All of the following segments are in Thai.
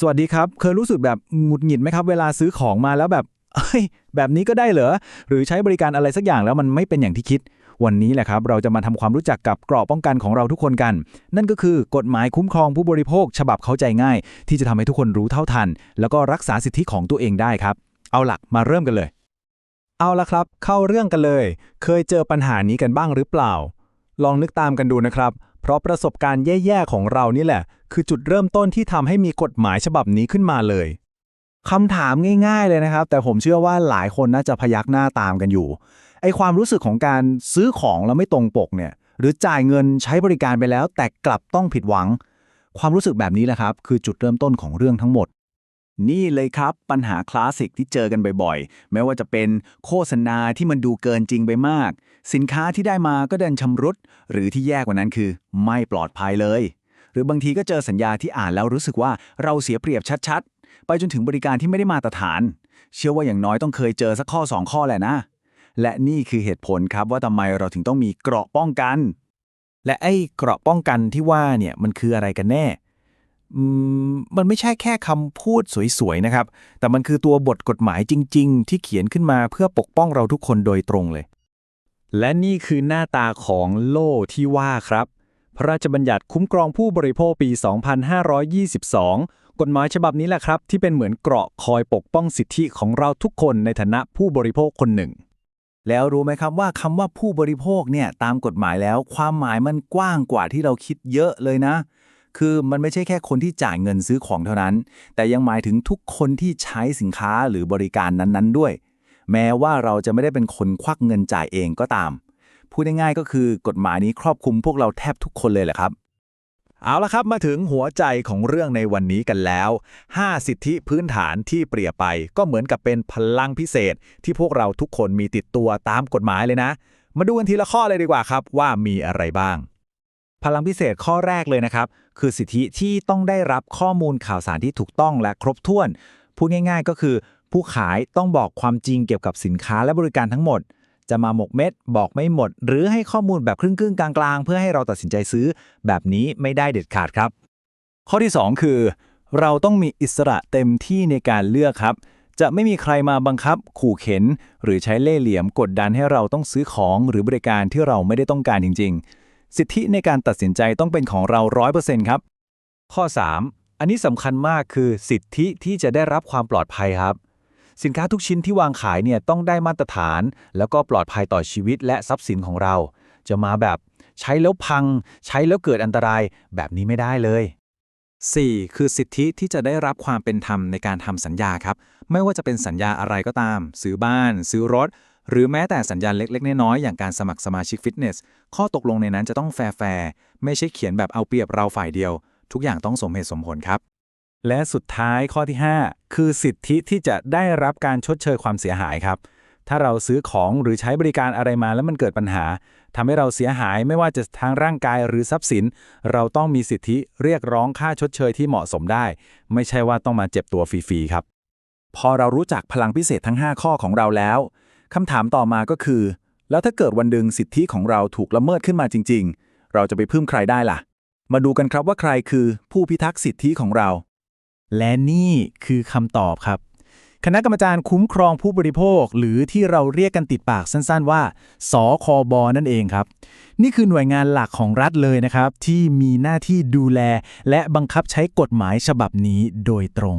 สวัสดีครับ เคยรู้สึกแบบหงุดหงิดไหมครับ เวลาซื้อของมาแล้วแบบเอ้ย แบบนี้ก็ได้เหรอ หรือใช้บริการอะไรสักอย่างแล้วมันไม่เป็นอย่างที่คิด วันนี้แหละครับ เราจะมาทำความรู้จักกับเกราะป้องกันของเราทุกคนกัน นั่นก็คือกฎหมายคุ้มครองผู้บริโภค ฉบับเข้าใจง่าย ที่จะทำให้ทุกคนรู้เท่าทัน แล้วก็รักษาสิทธิของตัวเองได้ครับ เอาหลักมาเริ่มกันเลย เอาละครับ เข้าเรื่องกันเลย เคยเจอปัญหานี้กันบ้างหรือเปล่า ลองนึกตามกันดูนะครับ เพราะประสบการณ์แย่ๆของเรานี่แหละ คือจุดเริ่มต้นที่ทำให้มีกฎหมายฉบับนี้ขึ้นมาเลยคำถามง่ายๆเลยนะครับ แต่ผมเชื่อว่าหลายคนน่าจะพยักหน้าตามกันอยู่ไอความรู้สึกของการซื้อของแล้วไม่ตรงปกเนี่ย หรือจ่ายเงินใช้บริการไปแล้ว แต่กลับต้องผิดหวัง ความรู้สึกแบบนี้แหละครับ คือจุดเริ่มต้นของเรื่องทั้งหมด นี่เลยครับปัญหาคลาสสิกที่เจอกันบ่อยๆ ไม่ว่าจะเป็นโฆษณาที่มันดูเกินจริงไปมาก สินค้าที่ได้มาก็เดินชำรุด หรือที่แย่กว่านั้นคือ ไม่ปลอดภัยเลย หรือบางทีก็เจอสัญญาที่อ่านแล้วรู้สึกว่าเราเสียเปรียบชัดๆ ไปจนถึงบริการที่ไม่ได้มาตรฐาน เชื่อว่าอย่างน้อยต้องเคยเจอสักข้อ 2 ข้อแหละนะ และนี่คือเหตุผลครับว่าทำไมเราถึงต้องมีเกราะป้องกัน และไอ้เกราะป้องกันที่ว่าเนี่ยมันคืออะไรกันแน่ มันไม่ใช่แค่คำพูดสวยๆนะครับ แต่มันคือตัวบทกฎหมายจริง ๆ ที่เขียนขึ้นมาเพื่อปกป้องเราทุกคนโดยตรงเลย และนี่คือหน้าตาของโล่ที่ว่าครับ พระราชบัญญัติคุ้มครองผู้บริโภคปี 2522 กฎหมายฉบับนี้แหละครับ ที่เป็นเหมือนเกราะคอยปกป้องสิทธิของเราทุกคนในฐานะผู้บริโภคคนหนึ่ง แล้วรู้ไหมครับว่าคำว่าผู้บริโภคเนี่ยตามกฎหมายแล้ว ความหมายมันกว้างกว่าที่เราคิดเยอะเลยนะ คือมันไม่ใช่แค่คนที่จ่ายเงินซื้อของเท่านั้น แต่ยังหมายถึงทุกคนที่ใช้สินค้าหรือบริการนั้นๆด้วย แม้ว่าเราจะไม่ได้เป็นคนควักเงินจ่ายเองก็ตาม พูดง่ายๆก็คือกฎหมายนี้ครอบคลุมพวกเราแทบทุกคนเลยแหละครับเอาละครับมาถึงหัวใจของเรื่องในวันนี้กันแล้ว 5 สิทธิพื้นฐานที่เปรียบไป ก็เหมือนกับเป็นพลังพิเศษ ที่พวกเราทุกคนมีติดตัวตามกฎหมายเลยนะ มาดูกันทีละข้อเลยดีกว่าครับว่ามีอะไรบ้าง พลังพิเศษข้อแรกเลยนะครับ คือสิทธิที่ต้องได้รับข้อมูลข่าวสารที่ถูกต้องและครบถ้วน พูดง่าย ๆ ก็คือ ผู้ขายต้องบอกความจริงเกี่ยวกับสินค้าและบริการทั้งหมด จะมาหมกเม็ด บอกไม่หมด หรือให้ข้อมูลแบบครึ่งๆกลางๆ เพื่อให้เราตัดสินใจซื้อ แบบนี้ไม่ได้เด็ดขาดครับ ข้อที่ 2 คือ เราต้องมีอิสระเต็มที่ในการเลือกครับ จะไม่มีใครมาบังคับ ขู่เข็น หรือใช้เล่ห์เหลี่ยมกดดันให้เราต้องซื้อของหรือบริการที่เราไม่ได้ต้องการจริง ๆ สิทธิในการตัดสินใจต้องเป็นของเรา 100%ครับ ข้อ 3 อันนี้สำคัญมากคือสิทธิที่จะได้รับความปลอดภัยครับ สินค้าทุกชิ้นที่วางขายเนี่ยต้องได้มาตรฐาน แล้วก็ปลอดภัยต่อชีวิตและทรัพย์สินของเรา จะมาแบบใช้แล้วพัง ใช้แล้วเกิดอันตรายแบบนี้ไม่ได้เลย 4. คือสิทธิที่จะได้รับความเป็นธรรมในการทำสัญญาครับ ไม่ว่าจะเป็นสัญญาอะไรก็ตาม ซื้อบ้าน ซื้อรถ หรือแม้แต่สัญญาณเล็ก ๆ น้อยๆอย่างการสมัครสมาชิกฟิตเนส ข้อตกลงในนั้นจะต้องแฟร์ๆไม่ใช่เขียนแบบเอาเปรียบเราฝ่ายเดียว ทุกอย่างต้องสมเหตุสมผลครับ และสุดท้ายข้อที่ 5 คือสิทธิที่จะได้รับการชดเชยความเสียหายครับ ถ้าเราซื้อของหรือใช้บริการอะไรมาแล้วมันเกิดปัญหาทำให้เราเสียหายไม่ว่าจะทางร่างกายหรือทรัพย์สิน เราต้องมีสิทธิเรียกร้องค่าชดเชยที่เหมาะสมได้ ไม่ใช่ว่าต้องมาเจ็บตัวฟรีๆครับ พอเรารู้จักพลังพิเศษทั้ง 5 ข้อของเราแล้ว คำถามต่อมาก็คือ แล้วถ้าเกิดวันหนึ่งสิทธิของเราถูกละเมิดขึ้นมาจริง ๆ เราจะไปพึ่งใครได้ล่ะ มาดูกันครับว่าใครคือผู้พิทักษ์สิทธิของเรา และนี่คือคำตอบครับ คณะกรรมการคุ้มครองผู้บริโภค หรือที่เราเรียกกันติดปากสั้นๆ ว่า สคบนั่นเองครับ นี่คือหน่วยงานหลักของรัฐเลยนะครับ ที่มีหน้าที่ดูแล และบังคับใช้กฎหมายฉบับนี้โดยตรง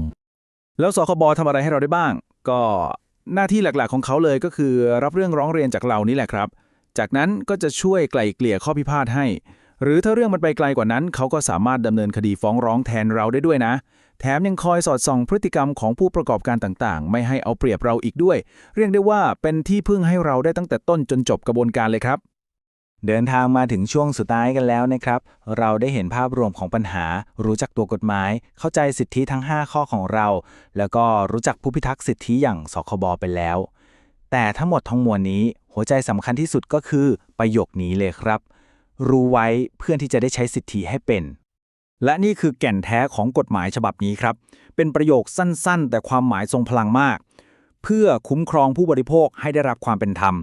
แล้วสคบทำอะไรให้เราได้บ้าง ก็ หน้าที่หลักๆของเขาเลยก็คือ รับเรื่องร้องเรียนจากเรานี่แหละครับ จากนั้นก็จะช่วยไกล่เกลี่ยข้อพิพาทให้ หรือถ้าเรื่องมันไปไกลกว่านั้น เขาก็สามารถดำเนินคดีฟ้องร้องแทนเราได้ด้วยนะ แถมยังคอยสอดส่องพฤติกรรมของผู้ประกอบการต่างๆ ไม่ให้เอาเปรียบเราอีกด้วย เรียกได้ว่าเป็นที่พึ่งให้เราได้ตั้งแต่ต้นจนจบกระบวนการเลยครับ เดินทางมาถึงช่วงสุดท้ายกันแล้วนะครับ เราได้เห็นภาพรวมของปัญหา รู้จักตัวกฎหมาย เข้าใจสิทธิทั้ง 5 ข้อของเรา แล้วก็รู้จักผู้พิทักษ์สิทธิอย่างสคบไปแล้ว แต่ทั้งหมดทั้งมวลนี้ หัวใจสำคัญที่สุดก็คือประโยคนี้เลยครับ รู้ไว้เพื่อที่จะได้ใช้สิทธิให้เป็น และนี่คือแก่นแท้ของกฎหมายฉบับนี้ครับ เป็นประโยคสั้นๆ แต่ความหมายทรงพลังมาก เพื่อคุ้มครองผู้บริโภคให้ได้รับความเป็นธรรม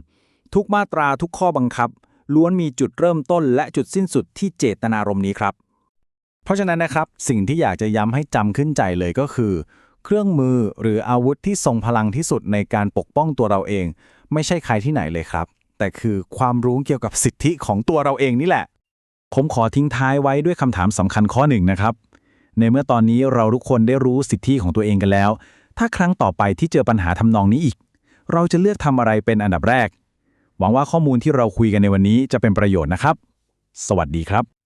ทุกมาตราทุกข้อบังคับ ล้วนมีจุดเริ่มต้นและจุดสิ้นสุดที่เจตนารมณ์นี้ครับ เพราะฉะนั้นนะครับ สิ่งที่อยากจะย้ำให้จำขึ้นใจเลยก็คือ เครื่องมือหรืออาวุธที่ทรงพลังที่สุดในการปกป้องตัวเราเอง ไม่ใช่ใครที่ไหนเลยครับ แต่คือความรู้เกี่ยวกับสิทธิของตัวเราเองนี่แหละ ผมขอทิ้งท้ายไว้ด้วยคำถามสำคัญข้อหนึ่งนะครับ ในเมื่อตอนนี้เราทุกคนได้รู้สิทธิของตัวเองกันแล้ว ถ้าครั้งต่อไปที่เจอปัญหาทำนองนี้อีก เราจะเลือกทำอะไรเป็นอันดับแรก หวังว่าข้อมูลที่เราคุยกันในวันนี้จะเป็นประโยชน์นะครับ สวัสดีครับ